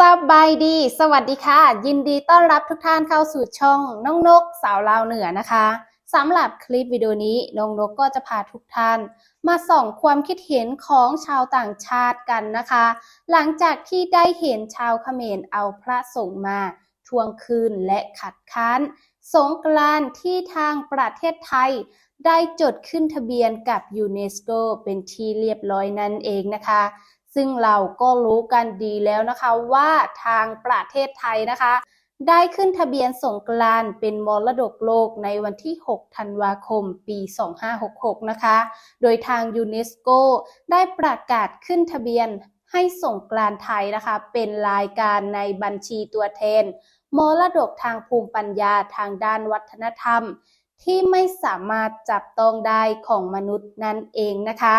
สบายดี สวัสดีค่ะ ยินดีต้อนรับทุกท่านเข้าสู่ช่องน้องนกสาวลาวเหนือนะคะสำหรับคลิปวิดีโอนี้น้องนกก็จะพาทุกท่าน มาส่องความคิดเห็นของชาวต่างชาติกันนะคะ หลังจากที่ได้เห็นชาวเขมรเอาพระสงฆ์มา ทวงคืนและขัดค้านสงกรานที่ทางประเทศไทย ได้จดขึ้นทะเบียนกับยูเนสโกเป็นที่เรียบร้อยนั่นเองนะคะ ซึ่งเราก็รู้กันดีแล้วนะคะว่าทางประเทศไทยนะคะ ได้ขึ้นทะเบียนสงกรานเป็นมรดกโลกในวันที่ 6 ธันวาคม ปี 2566 นะคะ โดยทางยูเนสโกได้ประกาศขึ้นทะเบียนให้สงกรานไทยนะคะ เป็นรายการในบัญชีตัวแทนมรดกทางภูมิปัญญาทางด้านวัฒนธรรมที่ไม่สามารถจับต้องได้ของมนุษย์นั่นเองนะคะ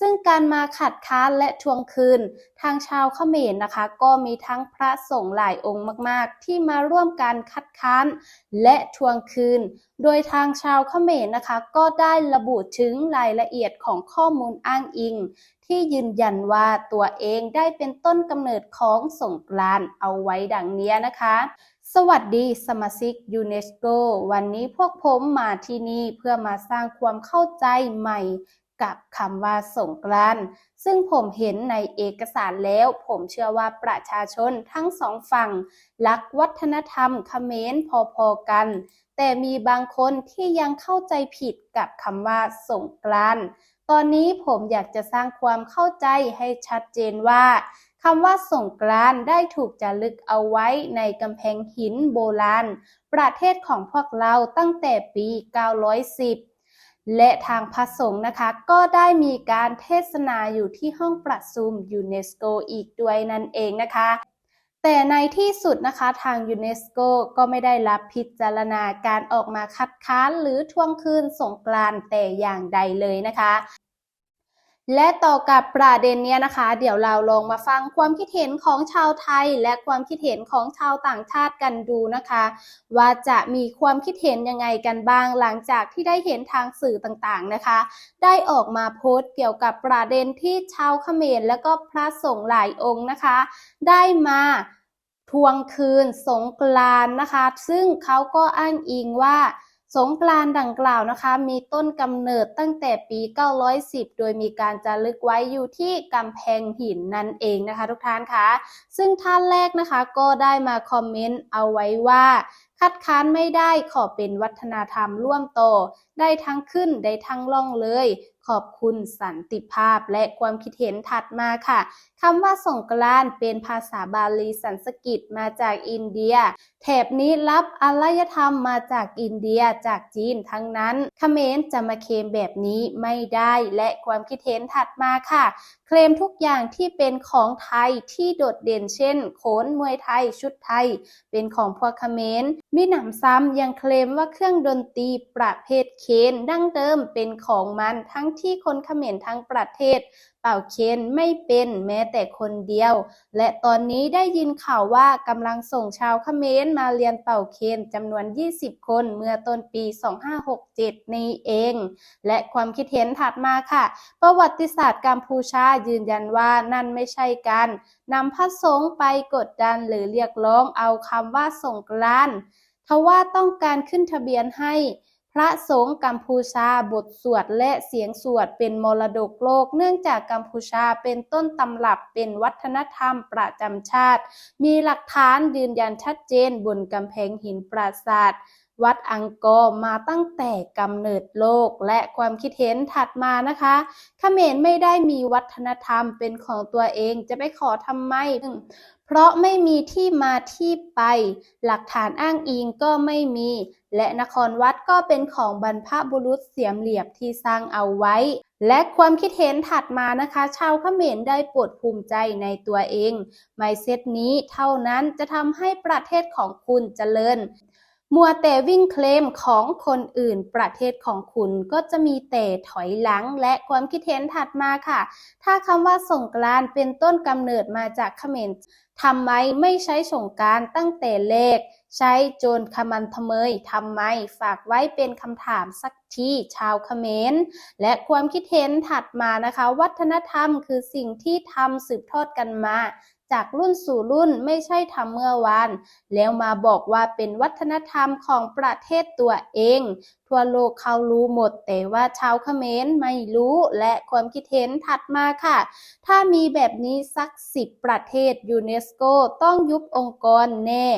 ซึ่งการมาขัดค้านและทวงคืน ทางชาวเขมรนะคะ ก็มีทั้งพระสงฆ์หลายองค์มาก ๆ ที่มาร่วมการคัดค้านและทวงคืน โดยทางชาวเขมรนะคะ ก็ได้ระบุถึงรายละเอียดของข้อมูลอ้างอิง ที่ยืนยันว่าตัวเองได้เป็นต้นกำเนิดของสงกรานต์เอาไว้ดังนี้นะคะสวัสดีสมาชิกยูเนสโกวันนี้พวกผมมาที่นี่เพื่อมาสร้างความเข้าใจใหม่ กับคำว่าสงกรานต์ซึ่งผมเห็นในเอกสารแล้ว ผมเชื่อว่าประชาชนทั้งสองฝั่งรักวัฒนธรรมเขมรพอๆกัน แต่มีบางคนที่ยังเข้าใจผิดกับคำว่าสงกรานต์ตอนนี้ผมอยากจะสร้างความเข้าใจให้ชัดเจนว่าคำว่าสงกรานต์ได้ถูกจารึกเอาไว้ในกำแพงหินโบราณ ประเทศของพวกเราตั้งแต่ปี 910 และทางพระสงฆ์นะคะ ก็ได้มีการเทศนาอยู่ที่ห้องประชุมยูเนสโกอีกด้วยนั่นเองนะคะ แต่ในที่สุดนะคะทางยูเนสโกก็ไม่ได้รับพิจารณาการออกมาคัดค้านหรือทวงคืนสงกรานแต่อย่างใดเลยนะคะ และต่อกับประเด็นเนี้ยนะคะ เดี๋ยวเราลองมาฟังความคิดเห็นของชาวไทย และความคิดเห็นของชาวต่างชาติกันดูนะคะ ว่าจะมีความคิดเห็นยังไงกันบ้าง หลังจากที่ได้เห็นทางสื่อต่างๆนะคะ ได้ออกมาโพสต์เกี่ยวกับประเด็นที่ชาวเขมรและก็พระสงฆ์หลายองค์นะคะ ได้มาทวงคืนสงกรานนะคะ ซึ่งเขาก็อ้างอิงว่า สงกรานต์ดังกล่าวนะคะ มีต้นกำเนิดตั้งแต่ปี 910 โดยมีการจารึกไว้อยู่ที่กำแพงหินนั่นเองนะคะ ทุกท่านคะซึ่งท่านแรกนะคะก็ได้มาคอมเมนต์เอาไว้ว่า คัดค้านไม่ได้ขอเป็นวัฒนธรรมร่วมโต ได้ทั้งขึ้นได้ทั้งล่องเลย ขอบคุณสันติภาพและความคิดเห็นถัดมาค่ะคำว่าสงกรานต์เป็นภาษาบาลีสันสกฤตมาจากอินเดีย แถบนี้รับอารยธรรมมาจากอินเดียจากจีนทั้งนั้นเขมรจะมาเคมแบบนี้ไม่ได้และความคิดเห็นถัดมาค่ะ เคลมทุกอย่างที่เป็นของไทยที่โดดเด่นเช่น โขนมวยไทย ชุดไทย เป็นของพวกเขมรมิหนำซ้ำยังเคลมว่าเครื่องดนตรีประเภทเคนดั้งเดิมเป็นของมันทั้งที่คนเขมรทั้งประเทศเป่าเคนไม่เป็นแม้แต่คนเดียว และตอนนี้ได้ยินข่าวว่ากำลังส่งชาวเขมรมาเรียนเป่าเคนจำนวน 20 คนเมื่อต้นปี 2567 นี้เอง และความคิดเห็นถัดมาค่ะ ประวัติศาสตร์กัมพูชายืนยันว่านั่นไม่ใช่การนำพระสงฆ์ไปกดดันหรือเรียกร้องเอาคำว่าสงกรานต์ทว่าต้องการขึ้นทะเบียนให้ ระสงฆ์กัมพูชาบทสวดและเสียงสวดเป็นมรดกโลก เนื่องจากกัมพูชาเป็นต้นตำรับเป็นวัฒนธรรมประจำชาติ มีหลักฐานยืนยันชัดเจนบนกำแพงหินปราสาทวัดอังกอร์มาตั้งแต่กำเนิดโลกและความคิดเห็นถัดมานะคะเขมรไม่ได้มีวัฒนธรรมเป็นของตัวเองจะไปขอทำไม เพราะไม่มีที่มาที่ไป หลักฐานอ้างอิงก็ไม่มี และนครวัดก็เป็นของบรรพบุรุษเสียมเหลียบที่สร้างเอาไว้ และความคิดเห็นถัดมานะคะ ชาวเขมรได้ปวดภูมิใจในตัวเอง ไมเซตนี้เท่านั้นจะทำให้ประเทศของคุณเจริญ มัวแต่วิ่งเคลมของคนอื่น ประเทศของคุณก็จะมีแต่ถอยหลังและความคิดเห็นถัดมาค่ะ ถ้าคำว่าสงกรานเป็นต้นกำเนิดมาจากเขมรทำไมไม่ใช้สงการตั้งแต่เลกใช้โจรขมันทเมยทำไม ฝากไว้เป็นคำถามสักที่ชาวเขมร และความคิดเห็นถัดมานะคะ วัฒนธรรมคือสิ่งที่ทำสืบทอดกันมา จากรุ่นสู่รุ่นไม่ใช่ทำเมื่อวาน แล้วมาบอกว่าเป็นวัฒนธรรมของประเทศตัวเอง ทั่วโลกเขารู้หมด แต่ว่าชาวเขมรไม่รู้และความคิดเห็นถัดมาค่ะ ถ้ามีแบบนี้สักสิบประเทศยูเนสโกต้องยุบองค์กรแน่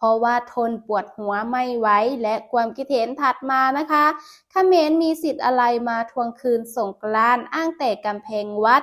เพราะว่าทนปวดหัวไม่ไหวและความคิดเห็นถัดมานะคะเขมรมีสิทธิ์อะไรมาทวงคืนสงกรานต์อ้างแต่กำแพงวัด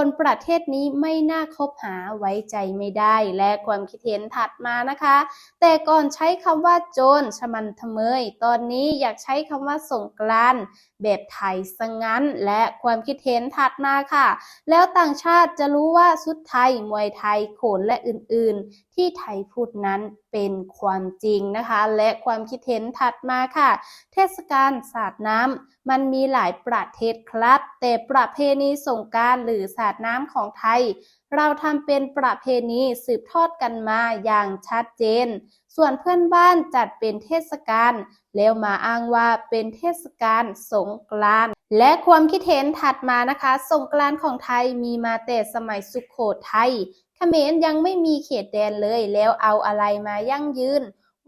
คนประเทศนี้ไม่น่าคบหาไว้ใจไม่ได้และความคิดเห็นถัดมานะคะ แต่ก่อนใช้คำว่าโจรชมันทเมย ตอนนี้อยากใช้คำว่าสงกรานแบบไทยซะงงั้น และความคิดเห็นถัดมาค่ะ แล้วต่างชาติจะรู้ว่าสุดไทยมวยไทยโขนและอื่นๆ ที่ไทยพูดนั้นเป็นความจริงนะคะ และความคิดเห็นถัดมาค่ะ เทศกาลสาดน้ำมันมีหลายประเทศครับ แต่ประเพณีสงกรารหรือสาดน้ำของไทย เราทำเป็นประเพณีสืบทอดกันมาอย่างชัดเจน ส่วนเพื่อนบ้านจัดเป็นเทศกาลแล้วมาอ้างว่าเป็นเทศกาลสงกรานต์และความคิดเห็นถัดมานะคะ สงกรานต์ของไทยมีมาแต่สมัยสุขโขทัย เขมรยังไม่มีเขตแดนเลย แล้วเอาอะไรมายั่งยืน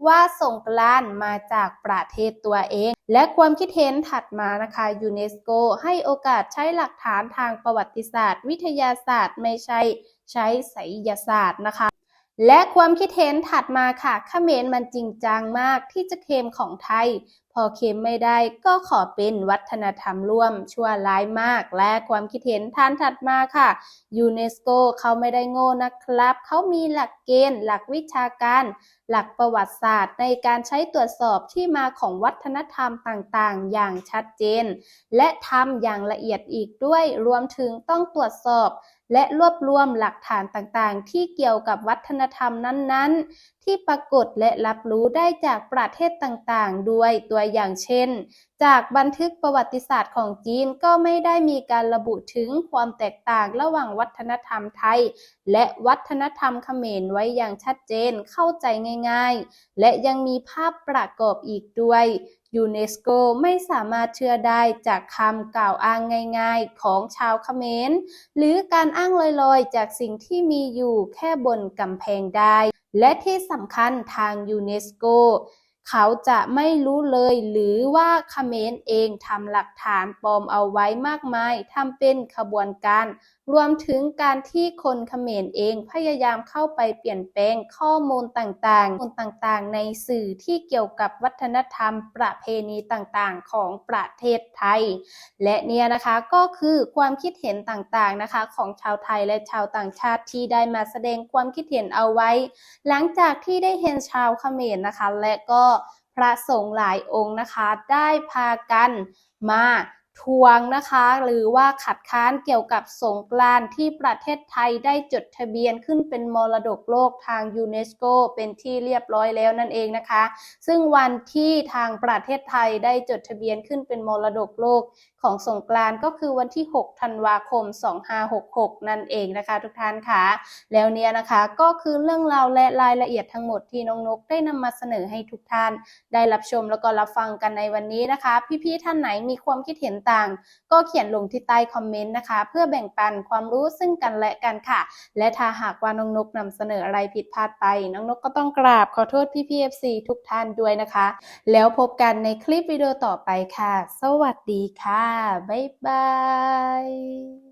ว่าสงกรานมาจากประเทศตัวเอง และความคิดเห็นถัดมานะคะยูเนสโกให้โอกาสใช้หลักฐานทางประวัติศาสตร์ วิทยาศาสตร์ไม่ใช่ใช้ไสยศาสตร์นะคะ และความคิดเห็นถัดมาค่ะขเขมรมันจริงจังมากที่จะเคลมของไทย พอเคลมไม่ได้ก็ขอเป็นวัฒนธรรมร่วมชั่วร้ายมาก และความคิดเห็นท่านถัดมาค่ะยูเนสโกเขาไม่ได้โง่นะครับ เขามีหลักเกณฑ์ หลักวิชาการ หลักประวัติศาสตร์ ในการใช้ตรวจสอบที่มาของวัฒนธรรมต่างๆ อย่างชัดเจน และทำอย่างละเอียดอีกด้วยรวมถึงต้องตรวจสอบ และรวบรวมหลักฐานต่างๆ ที่เกี่ยวกับวัฒนธรรมนั้นๆ ที่ปรากฏและรับรู้ได้จากประเทศต่างๆ ด้วยตัวอย่างเช่น จากบันทึกประวัติศาสตร์ของจีนก็ไม่ได้มีการระบุถึงความแตกต่างระหว่างวัฒนธรรมไทย และวัฒนธรรมเขมรไว้อย่างชัดเจนเข้าใจง่ายๆ และยังมีภาพประกอบอีกด้วยยูเนสโกไม่สามารถเชื่อได้จากคำกล่าวอ้างง่ายๆ ของชาวเขมร หรือการอ้างลอยๆ จากสิ่งที่มีอยู่แค่บนกำแพงได้ และที่สำคัญทางยูเนสโก เขาจะไม่รู้เลยหรือว่าเขมรเองทำหลักฐานปลอมเอาไว้มากมายทำเป็นขบวนการ รวมถึงการที่คนเขมรเองพยายามเข้าไปเปลี่ยนแปลงข้อมูลต่างๆมูลต่างๆ ในสื่อที่เกี่ยวกับวัฒนธรรม ประเพณีต่างๆ ของประเทศไทย และเนี่ยนะคะก็คือความคิดเห็นต่างๆนะคะ ของชาวไทยและชาวต่างชาติที่ได้มาแสดงความคิดเห็นเอาไว้ หลังจากที่ได้เห็นชาวเขมรนะคะ และก็พระสงฆ์หลายองค์นะคะ ได้พากันมา ทวงนะคะ หรือว่าขัดค้านเกี่ยวกับสงกรานที่ประเทศไทยได้จดทะเบียนขึ้นเป็นมรดกโลกทางยูเนสโกเป็นที่เรียบร้อยแล้วนั่นเองนะคะ ซึ่งวันที่ทางประเทศไทยได้จดทะเบียนขึ้นเป็นมรดกโลกของสงกรานก็คือวันที่ 6 ธันวาคม 2566 นั่นเองนะคะ ทุกท่านค่ะ แล้วเนี่ยนะคะก็คือเรื่องราวและรายละเอียดทั้งหมดที่น้องนกได้นำมาเสนอให้ทุกท่าน ได้รับชมแล้วก็รับฟังกันในวันนี้นะคะ พี่ๆท่านไหนมีความคิดเห็นต่างก็เขียนลงที่ใต้คอมเมนต์นะคะ เพื่อแบ่งปันความรู้ซึ่งกันและกันค่ะ และถ้าหากว่าน้องนกนำเสนออะไรผิดพลาดไป น้องนกก็ต้องกราบขอโทษพี่พีเอฟซีทุกท่านด้วยนะคะ แล้วพบกันในคลิปวิดีโอต่อไปค่ะ สวัสดีค่ะ บ๊ายบาย